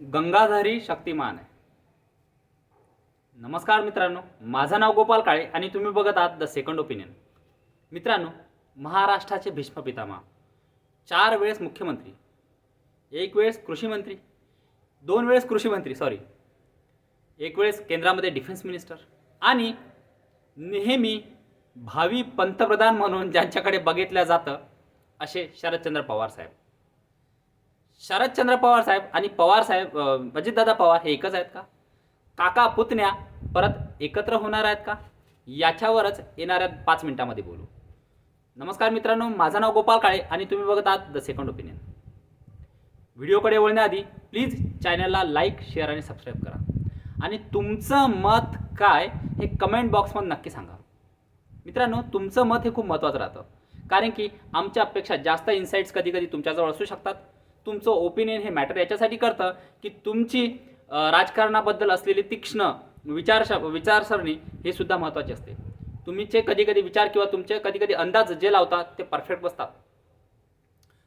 गंगाधरी शक्तिमान आहे. नमस्कार मित्रांनो माझं नाव गोपाल काळे आणि तुम्ही बघत आहात द सेकंड ओपिनियन मित्रांनो महाराष्ट्राचे भीष्म पितामह चार वेळेस मुख्यमंत्री एक वेळेस कृषी मंत्री दोन वेळेस कृषी मंत्री सॉरी एक वेळेस केंद्रामध्ये डिफेन्स मिनिस्टर आणि नेहमी भावी पंतप्रधान म्हणून ज्यांच्याकडे बघितलं जातं असे शरदचंद्र पवार साहेब. शरदचंद्र पवार साहेब आणि पवार साहेब अजितदादा पवार हे एकच आहेत का? काका पुतण्या परत एकत्र होणार आहेत का? याच्यावरच येणाऱ्या पाच मिनिटामध्ये बोलू. नमस्कार मित्रांनो माझं नाव गोपाल काळे आणि तुम्ही बघत आहात द सेकंड ओपिनियन व्हिडिओकडे वळण्याआधी प्लीज चॅनलला लाईक शेअर आणि सबस्क्राईब करा. आणि तुमचं मत काय हे कमेंट बॉक्समध्ये नक्की सांगा. मित्रांनो तुमचं मत हे खूप महत्त्वाचं राहतं. कारण की आमच्या अपेक्षा जास्त इन्साईट्स कधी कधी तुमच्याजवळ असू शकतात. तुमचं ओपिनियन हे मॅटर याच्यासाठी करतं की तुमची राजकारणाबद्दल असलेली तीक्ष्ण विचारश विचारसरणी हे सुद्धा महत्त्वाची असते. तुमचे कधी कधी विचार किंवा तुमचे कधी कधी अंदाज जे लावतात ते परफेक्ट बसतात.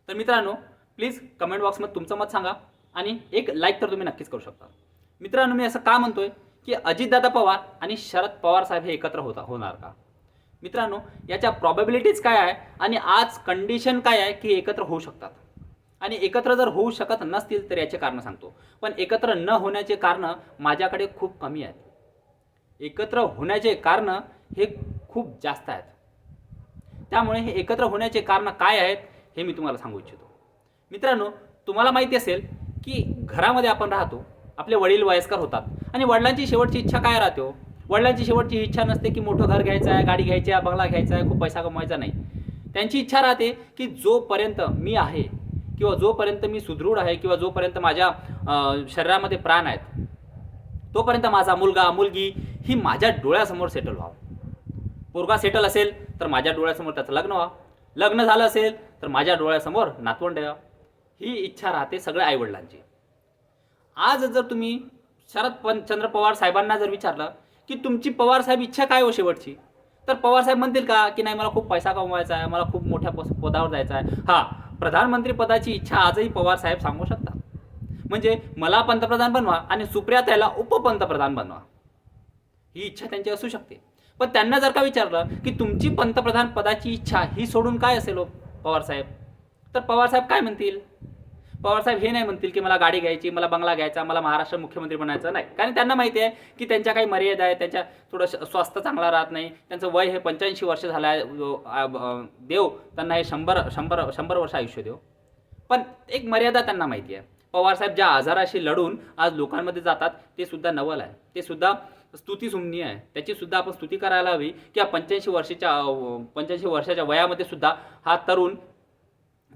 तर मित्रांनो प्लीज कमेंट बॉक्समध्ये तुमचं मत सांगा आणि एक लाईक तर तुम्ही नक्कीच करू शकता. मित्रांनो मी असं का म्हणतोय की अजितदादा पवार आणि शरद पवार साहेब हे एकत्र होता होणार का? मित्रांनो याच्या प्रॉबॅबिलिटीज काय आहे आणि आज कंडिशन काय आहे की एकत्र होऊ शकतात? आणि एकत्र जर होऊ शकत नसतील तर याचे कारण सांगतो. पण एकत्र न होण्याचे कारणं माझ्याकडे खूप कमी आहेत. एकत्र होण्याचे कारणं हे खूप जास्त आहेत. त्यामुळे हे एकत्र होण्याचे कारणं काय आहेत हे मी तुम्हाला सांगू इच्छितो. मित्रांनो तुम्हाला माहिती असेल की घरामध्ये आपण राहतो आपले वडील वयस्कर होतात आणि वडिलांची शेवटची इच्छा काय राहते हो? वडिलांची शेवटची इच्छा नसते की मोठं घर घ्यायचं आहे गाडी घ्यायची आहे बंगला घ्यायचा आहे खूप पैसा कमवायचा नाही. त्यांची इच्छा राहते की जोपर्यंत मी आहे किंवा जोपर्यंत मी सुदृढ आहे किंवा जोपर्यंत माझ्या शरीरामध्ये प्राण आहेत तोपर्यंत माझा मुलगा मुलगी ही माझ्या डोळ्यासमोर सेटल व्हावं. पोरगा सेटल असेल तर माझ्या डोळ्यासमोर त्याचं लग्न व्हा लग्न झालं असेल तर माझ्या डोळ्यासमोर नातवंड यावं. ही इच्छा राहते सगळ्या आईवडिलांची. आज जर तुम्ही शरद पं चंद्र पवार साहेबांना जर विचारलं की तुमची पवार साहेब इच्छा काय हो शेवटची? तर पवार साहेब म्हणतील का की नाही मला खूप पैसा कमवायचा आहे मला खूप मोठ्या पस- पदावर जायचं आहे. हा प्रधानमंत्री पदाची इच्छा आजही पवार साहेब सांगू शकतात म्हणजे मला पंतप्रधान बनवा आणि सुप्रियाताईला उपपंतप्रधान बनवा. ही इच्छा त्यांची असू शकते. पण त्यांना जर का विचारलं की तुमची पंतप्रधान पदाची इच्छा ही सोडून काय असेल हो पवार साहेब? तर पवार साहेब काय म्हणतील? पवारसाहेब हे नाही म्हणतील की मला गाडी घ्यायची मला बंगला घ्यायचा मला महाराष्ट्र मुख्यमंत्री बनायचं. नाही. कारण त्यांना माहिती आहे की त्यांच्या काही मर्यादा आहे त्यांच्या थोडं स्वास्थ्य चांगला राहत नाही त्यांचं वय हे पंच्याऐंशी वर्ष झालं आहे देव त्यांना हे शंभर शंभर शंभर वर्ष आयुष्य देव. पण एक मर्यादा त्यांना माहिती आहे. पवारसाहेब ज्या आजाराशी लढून आज लोकांमध्ये जातात ते सुद्धा नवल आहे. ते सुद्धा स्तुती सुमनी आहे. त्याची सुद्धा आपण स्तुती करायला हवी की या पंच्याऐंशी वर्षाच्या पंच्याऐंशी वर्षाच्या वयामध्ये सुद्धा हा तरुण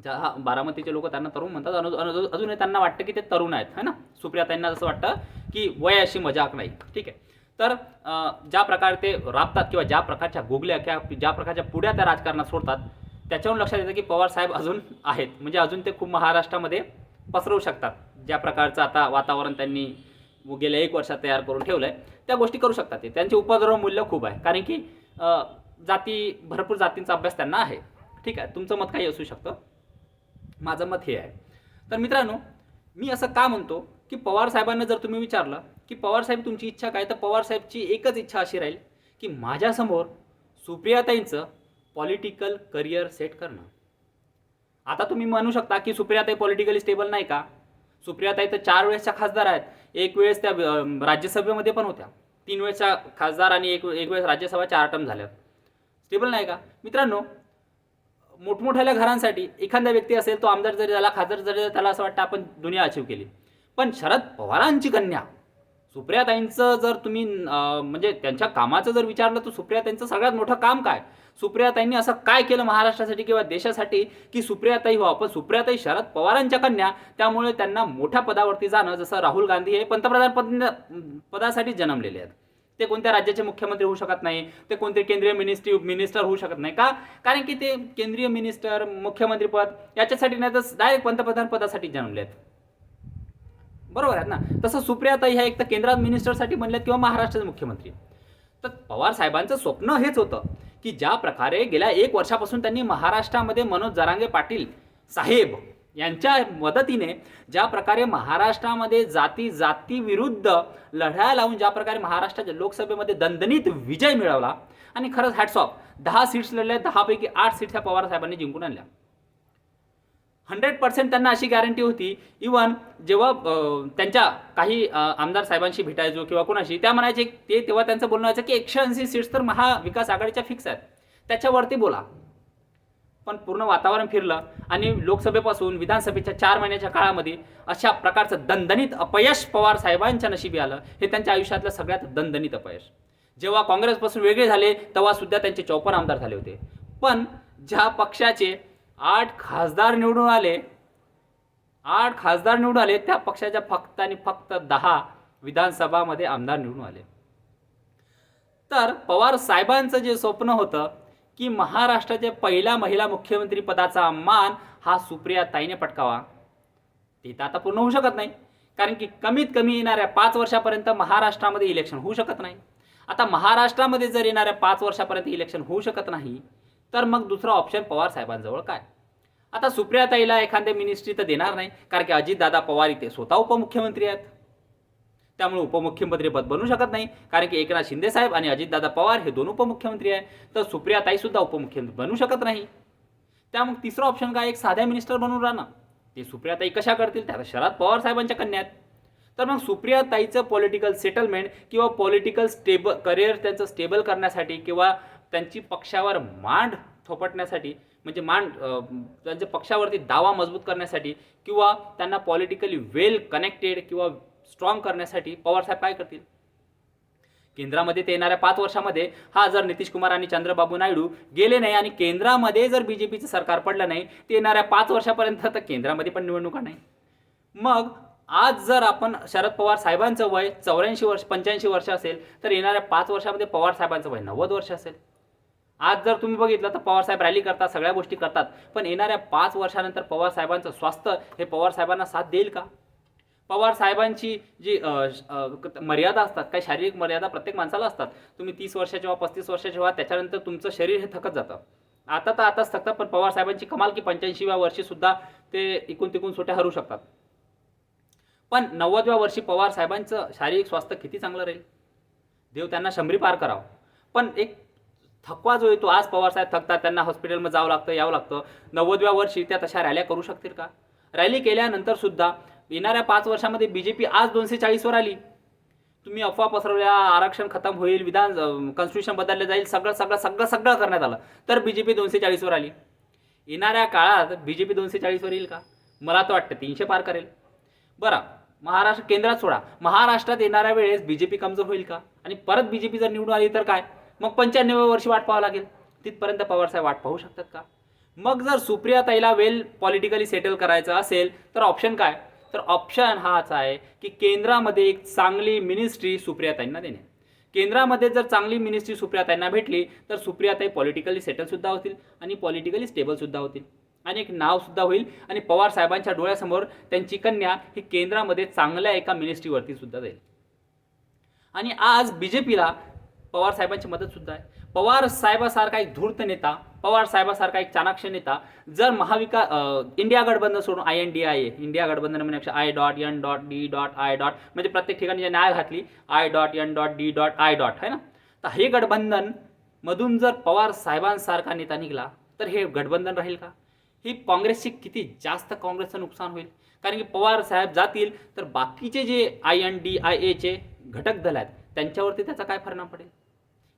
ज्या हा बारामतीचे लोक त्यांना तरुण म्हणतात. अनु- अजूनही त्यांना वाटतं की ते तरुण आहेत है ना? सुप्रियाताईंना असं वाटतं की वय अशी मजाक नाही. ठीक आहे. तर ज्या प्रकारे ते राबतात किंवा ज्या प्रकारच्या गोगल्या किंवा ज्या प्रकारच्या पुढ्या त्या राजकारणात सोडतात त्याच्यावरून लक्षात येतं की पवार साहेब अजून आहेत. म्हणजे अजून ते खूप महाराष्ट्रामध्ये पसरवू शकतात. ज्या प्रकारचं आता वातावरण त्यांनी गेल्या एक वर्षात तयार करून ठेवलं आहे त्या गोष्टी करू शकतात ते. त्यांचे उपद्रव मूल्य खूप आहे. कारण की जाती भरपूर जातींचा अभ्यास त्यांना आहे. ठीक आहे. तुमचं मत काही असू शकतं. माझं मत हे आहे. तर मित्रांनो मी असं का म्हणतो की पवार साहेबांना जर तुम्ही विचारलं की पवार साहेब तुमची इच्छा काय तर पवार साहेबची एकच इच्छा अशी राहील की माझ्यासमोर सुप्रियाताईंचं पॉलिटिकल करिअर सेट करणं. आता तुम्ही म्हणू शकता की सुप्रियाताई पॉलिटिकली स्टेबल नाही का? सुप्रियाताई तर चार वेळेसच्या खासदार आहेत. एक वेळेस त्या राज्यसभेमध्ये पण होत्या. तीन वेळेसच्या खासदार आणि एक एक वेळेस राज्यसभा चार टर्म झाल्या स्टेबल नाही का? मित्रांनो मोठमोठ्या घरांसाठी एखादा व्यक्ती असेल तो आमदार जरी झाला खासदार जरी झाला, त्याला असं वाटतं आपण दुनिया अचीव केली. पण शरद पवारांची कन्या सुप्रियाताईंचं जर तुम्ही म्हणजे त्यांच्या कामाचं जर विचारलं तर सुप्रियाताईंचं सगळ्यात मोठं काम काय? सुप्रियाताईंनी असं काय केलं महाराष्ट्रासाठी किंवा देशासाठी की सुप्रियाताई व्हावं? पण सुप्रियाताई शरद पवारांच्या कन्या त्यामुळे त्यांना मोठ्या पदावरती जाणं जसं राहुल गांधी हे पंतप्रधान पद पदासाठी जन्मलेले आहेत. ते कोणत्या राज्याचे मुख्यमंत्री होऊ शकत नाही ते कोणते केंद्रीय मिनिस्ट्री मिनिस्टर होऊ शकत नाही. का? कारण की ते केंद्रीय मिनिस्टर मुख्यमंत्री पद याच्यासाठी नाही तर डायरेक्ट पंतप्रधान पदासाठी जन्मले आहेत बरोबर आहेत ना? तसं सुप्रियाताई ह्या एक तर केंद्रात मिनिस्टरसाठी म्हणल्यात किंवा महाराष्ट्राचे मुख्यमंत्री. तर पवार साहेबांचं स्वप्न हेच होतं की ज्या प्रकारे गेल्या एक वर्षापासून त्यांनी महाराष्ट्रामध्ये मनोज जरांगे पाटील साहेब यांच्या मदतीने ज्या प्रकारे महाराष्ट्रामध्ये जाती जाती विरुद्ध लढाया लावून ज्या प्रकारे महाराष्ट्राच्या लोकसभेमध्ये दणदणीत विजय मिळवला आणि खरंच हॅट्स ऑफ दहा सीट्स लढल्या दहापैकी आठ सीट्स ह्या पवार साहेबांनी जिंकून आणल्या. हंड्रेड पर्सेंट त्यांना अशी गॅरंटी होती इवन जेव्हा त्यांच्या काही आमदार साहेबांशी भेटायचो किंवा कोणाशी त्या म्हणायचे ते तेव्हा त्यांचं बोलणं व्हायचं की एकशे ऐंशी सीट्स तर महाविकास आघाडीच्या फिक्स आहेत. त्याच्यावरती बोला. पण पूर्ण वातावरण फिरलं आणि लोकसभेपासून विधानसभेच्या चार महिन्याच्या काळामध्ये अशा प्रकारचं दणदणीत अपयश पवार साहेबांच्या नशिबी आलं. हे त्यांच्या आयुष्यातलं सगळ्यात दणदणीत अपयश. जेव्हा काँग्रेसपासून वेगळे झाले तेव्हा सुद्धा त्यांचे चौपन्न आमदार झाले होते. पण ज्या पक्षाचे आठ खासदार निवडून आले आठ खासदार निवडून आले त्या पक्षाच्या फक्त आणि फक्त दहा विधानसभामध्ये आमदार निवडून आले. तर पवार साहेबांचं जे स्वप्न होतं की महाराष्ट्राच्या पहिल्या महिला मुख्यमंत्रीपदाचा मान हा सुप्रिया ताईने पटकावा. ते तर आता पूर्ण होऊ शकत नाही. कारण की कमीत कमी येणाऱ्या पाच वर्षापर्यंत महाराष्ट्रामध्ये इलेक्शन होऊ शकत नाही. आता महाराष्ट्रामध्ये जर येणाऱ्या पाच वर्षापर्यंत इलेक्शन होऊ शकत नाही तर मग दुसरा ऑप्शन पवार साहेबांजवळ काय? आता सुप्रियाताईला एखाद्या मिनिस्ट्री तर देणार नाही कारण की अजितदादा पवार इथे स्वतः उपमुख्यमंत्री आहेत. त्यामुळे उपमुख्यमंत्री पद बनू शकत नाही कारण की एकनाथ शिंदे साहेब आणि अजितदादा पवार हे दोन उपमुख्यमंत्री आहे तर सुप्रियाताई सुद्धा उपमुख्यमंत्री बनू शकत नाही. त्यामुळे तिसरा ऑप्शन काय? एक साध्या मिनिस्टर बनून राहणं ते सुप्रियाताई कशा करतील? त्या शरद पवार साहेबांच्या कन्या आहेत. तर मग सुप्रियाताईचं पॉलिटिकल सेटलमेंट किंवा पॉलिटिकल स्टेबल करिअर त्यांचं स्टेबल करण्यासाठी किंवा त्यांची पक्षावर मांड थोपटण्यासाठी म्हणजे मांड त्यांच्या पक्षावरती दावा मजबूत करण्यासाठी किंवा त्यांना पॉलिटिकली वेल कनेक्टेड किंवा स्ट्रॉंग करण्यासाठी पवारसाहेब काय करतील? केंद्रामध्ये ते येणाऱ्या पाच वर्षामध्ये हा जर नितीश कुमार आणि चंद्रबाबू नायडू गेले नाही आणि केंद्रामध्ये जर बी जे पीचं सरकार पडलं नाही ते येणाऱ्या पाच वर्षापर्यंत तर केंद्रामध्ये पण निवडणुका नाही. मग आज जर आपण शरद पवार साहेबांचं वय चौऱ्याऐंशी वर्ष पंच्याऐंशी वर्ष असेल तर येणाऱ्या पाच वर्षामध्ये पवार साहेबांचं वय नव्वद वर्ष असेल. आज जर तुम्ही बघितलं तर पवार साहेब रॅली करतात सगळ्या गोष्टी करतात पण येणाऱ्या पाच वर्षानंतर पवार साहेबांचं स्वास्थ्य हे पवार साहेबांना साथ देईल का? पवार साहेबांची जी मर्यादा असतात काही शारीरिक मर्यादा प्रत्येक माणसाला असतात तुम्ही तीस वर्षाचे व्हा पस्तीस वर्षाचे व्हा त्याच्यानंतर तुमचं शरीर हे थकत जातं. आता तर आताच थकतात पण पवार साहेबांची कमाल की पंच्याऐंशीव्या वर्षी सुद्धा ते इकून तिकून सुट्या हरू शकतात. पण नव्वदव्या वर्षी पवार साहेबांचं शारीरिक स्वास्थ्य किती चांगलं राहील? देव त्यांना शंभरी पार करावं. पण एक थकवा जो येतो आज पवार साहेब थकतात त्यांना हॉस्पिटलमध्ये जावं लागतं यावं लागतं. नव्वदव्या वर्षी त्या तशा रॅल्या करू शकतील का? रॅली केल्यानंतर सुद्धा येणाऱ्या पाच वर्षामध्ये बी जे पी आज दोनशे चाळीसवर आली. तुम्ही अफवा पसरवल्या आरक्षण खतम होईल विधान कॉन्स्टिट्यूशन बदललं जाईल सगळं सगळं सगळं सगळं करण्यात आलं. तर बी जे पी दोनशे चाळीसवर आली. येणाऱ्या काळात बी जे पी दोनशे चाळीसवर येईल का? मला तर वाटतं तीनशे पार करेल. बरं महाराष्ट्र केंद्रात सोडा. महाराष्ट्रात येणाऱ्या वेळेस बी जे पी कमजोर होईल का? आणि परत बी जे पी जर निवडून आली तर काय? मग पंच्याण्णव वर्षी वाट पाहावं लागेल. तिथपर्यंत पवारसाहेब वाट पाहू शकतात का? मग जर सुप्रिया ताईला वेल पॉलिटिकली सेटल करायचं असेल तर ऑप्शन काय? तर ऑप्शन हाच आहे की केंद्रामध्ये एक चांगली मिनिस्ट्री सुप्रियाताईंना देणे. केंद्रामध्ये जर चांगली मिनिस्ट्री सुप्रियाताईंना भेटली तर सुप्रियाताई पॉलिटिकली सेटलसुद्धा होतील आणि पॉलिटिकली स्टेबलसुद्धा होतील. आणि एक नावसुद्धा होईल आणि पवार साहेबांच्या डोळ्यासमोर त्यांची कन्या ही केंद्रामध्ये चांगल्या एका मिनिस्ट्रीवरती सुद्धा जाईल. आणि आज बी जे पीला पवार साहेबांची मदतसुद्धा आहे. पवार साहेबासारखा एक धूर्त नेता पवार साहेबासारखा एक चाणाक्ष नेता जर महाविका इंडिया गठबंधन सोडून I N D I India गठबंधन म्हणजे I dot N dot D dot I dot म्हणजे प्रत्येक ठिकाणी जे न्याय घातली I dot N dot D dot I dot है ना? तर हे गठबंधन मधून जर पवार साहेबांसारखा नेता निघाला तर हे गठबंधन राहील का? ही काँग्रेसची किती जास्त काँग्रेसचं नुकसान होईल? कारण की पवार साहेब जातील तर बाकीचे जे आय एन डी आय एचे घटक दल आहेत त्यांच्यावरती त्याचा काय परिणाम पडेल?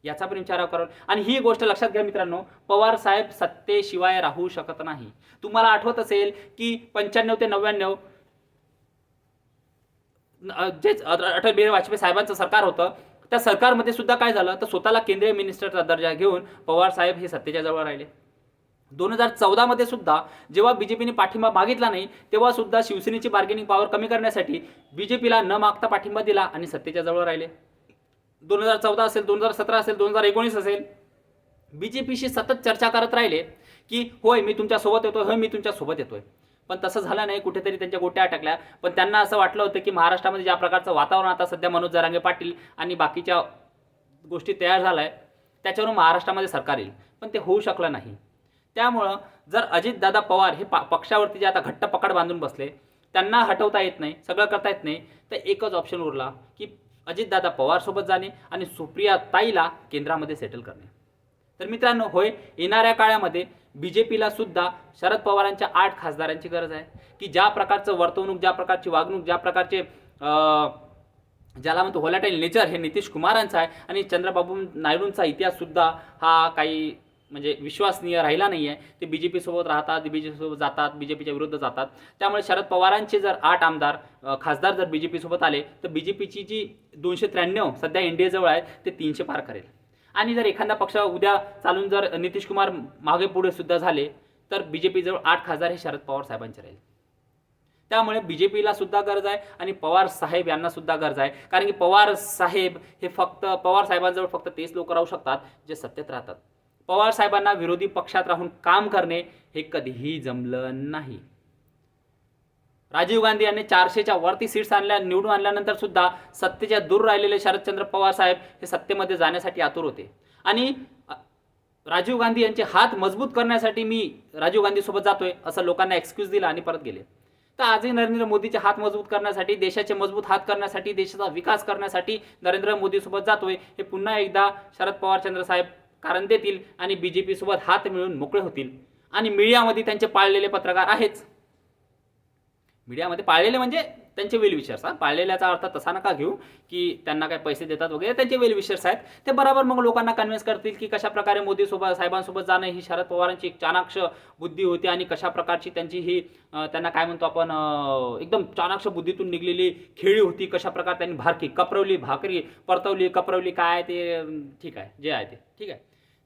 याचा पण विचार करावा आणि ही गोष्ट लक्षात घ्या मित्रांनो पवार साहेब सत्तेशिवाय राहू शकत नाही. तुम्हाला आठवत असेल की पंच्याण्णव ते नव्याण्णव न- जे अटल बिहारी वाजपेयी साहेबांचं सरकार होतं त्या सरकारमध्ये सुद्धा काय झालं? तर स्वतःला केंद्रीय मिनिस्टरचा दर्जा घेऊन पवार साहेब हे सत्तेच्या जवळ राहिले. दोन हजार चौदामध्ये सुद्धा जेव्हा बी जे पीने पाठिंबा मागितला नाही तेव्हा सुद्धा शिवसेनेची बार्गेनिंग पॉवर कमी करण्यासाठी बी जे पीला न मागता पाठिंबा दिला आणि सत्तेच्या जवळ राहिले. दोन हजार चौदा असेल दोन हजार सतरा असेल दोन हजार एकोणीस असेल बी जे पीशी सतत चर्चा करत राहिले की होय मी तुमच्यासोबत येतोय होय मी तुमच्यासोबत येतोय. पण तसं झालं नाही कुठेतरी त्यांच्या गोट्या अटकल्या. पण त्यांना असं वाटलं होतं की महाराष्ट्रामध्ये ज्या प्रकारचं वातावरण आता सध्या मनोज जरांगे पाटील आणि बाकीच्या गोष्टी तयार झाल्या आहे त्याच्यावरून महाराष्ट्रामध्ये सरकार येईल. पण ते होऊ शकलं नाही. त्यामुळं जर अजितदादा पवार हे पा पक्षावरती जे आता घट्ट पकड बांधून बसले त्यांना हटवता येत नाही सगळं करता येत नाही तर एकच ऑप्शन उरला की अजितदादा पवारसोबत जाणे आणि सुप्रिया ताईला केंद्रामध्ये सेटल करणे. तर मित्रांनो होय येणाऱ्या काळामध्ये बी जे पीला सुद्धा शरद पवारांच्या आठ खासदारांची गरज आहे. की ज्या प्रकारचं वर्तवणूक ज्या प्रकारची वागणूक ज्या प्रकारचे ज्याला म्हणतो होलाटाईल नेचर हे नितीश कुमारांचं आहे आणि चंद्रबाबू नायडूंचा इतिहाससुद्धा हा काही म्हणजे विश्वासनीय राहिला नाही आहे ते बी जे पीसोबत राहतात बी जे पीसोबत जातात बी जे पीच्या विरुद्ध जातात. त्यामुळे शरद पवारांचे जर आठ आमदार खासदार जर बी जे पीसोबत आले तर बी जे पीची जी दोनशे त्र्याण्णव सध्या एन डी एजवळ आहे ते तीनशे पार करेल. आणि जर एखादा पक्ष उद्या चालून जर नितीश कुमार मागे पुढे सुद्धा झाले तर बी जे पीजवळ आठ खासदार हे शरद पवार साहेबांचे राहील. त्यामुळे बी जे पीला सुद्धा गरज आहे आणि पवार साहेब यांना सुद्धा गरज आहे. कारण की पवार साहेब हे फक्त पवार साहेबांजवळ फक्त तेच लोक राहू शकतात जे सत्तेत राहतात. पवार साहेबांना विरोधी पक्षात राहून काम करणे हे कधीही जमलं नाही. राजीव गांधी यांनी चारशेच्या वरती सीट्स आणल्या निवडून आणल्यानंतर सुद्धा सत्तेच्या दूर राहिलेले शरदचंद्र पवार साहेब हे सत्तेमध्ये जाण्यासाठी आतुर होते. आणि राजीव गांधी यांचे हात मजबूत करण्यासाठी मी राजीव गांधीसोबत जातोय असं लोकांना एक्सक्यूज दिला आणि परत गेले. तर आजही नरेंद्र मोदीचे हात मजबूत करण्यासाठी देशाचे मजबूत हात करण्यासाठी देशाचा विकास करण्यासाठी नरेंद्र मोदीसोबत जातोय. हे पुन्हा एकदा शरद पवार चंद्र साहेब कारण देतील आणि बी जे पीसोबत हात मिळून मोकळे होतील. आणि मीडियामध्ये त्यांचे पाळलेले पत्रकार आहेच. मीडियामध्ये पाळलेले म्हणजे त्यांचे वेल विशर्स हा पाळलेल्याचा अर्थ तसा नका घेऊ की त्यांना काय पैसे देतात वगैरे. त्यांचे वेल विशर्स आहेत. ते बरोबर मग लोकांना कन्व्हिन्स करतील की कशा प्रकारे मोदी सोबत साहेबांसोबत जाणं ही शरद पवारांची एक चाणाक्ष बुद्धी होती आणि कशा प्रकारची त्यांची ही त्यांना काय म्हणतो आपण एकदम चाणाक्ष बुद्धीतून निघलेली खेळी होती. कशा प्रकारे त्यांनी भारकी कपरवली भाकरी परतवली. कपरवली काय आहे ते ठीक आहे. जे आहे ते ठीक आहे.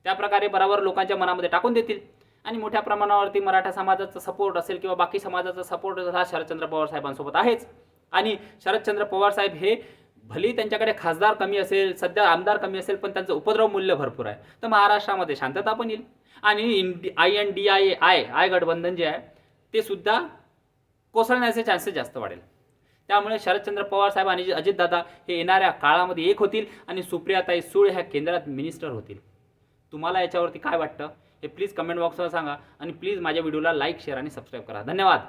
त्या प्रकारे बरोबर लोकांच्या मनामध्ये टाकून देतील. आणि मोठ्या प्रमाणावरती मराठा समाजाचा सपोर्ट असेल किंवा बाकी समाजाचा सपोर्ट हा शरदचंद्र पवार साहेबांसोबत आहेच. आणि शरदचंद्र पवार साहेब हे भली त्यांच्याकडे खासदार कमी असेल सध्या आमदार कमी असेल पण त्यांचं उपद्रव मूल्य भरपूर आहे. तर महाराष्ट्रामध्ये शांतता पण येईल. आणि Indi I N D I I I गठबंधन जे आहे ते सुद्धा कोसळण्याचे चान्सेस जास्त वाढेल. त्यामुळे शरदचंद्र पवार साहेब आणि अजितदादा हे येणाऱ्या काळामध्ये एक होतील आणि सुप्रियाताई सुळ ह्या केंद्रात मिनिस्टर होतील. तुम्हाला याच्यावरती काय वाटतं? हे प्लीज कमेंट बॉक्सवर सांगा आणि प्लीज माझ्या व्हिडिओला लाईक शेअर आणि सबस्क्राईब करा. धन्यवाद.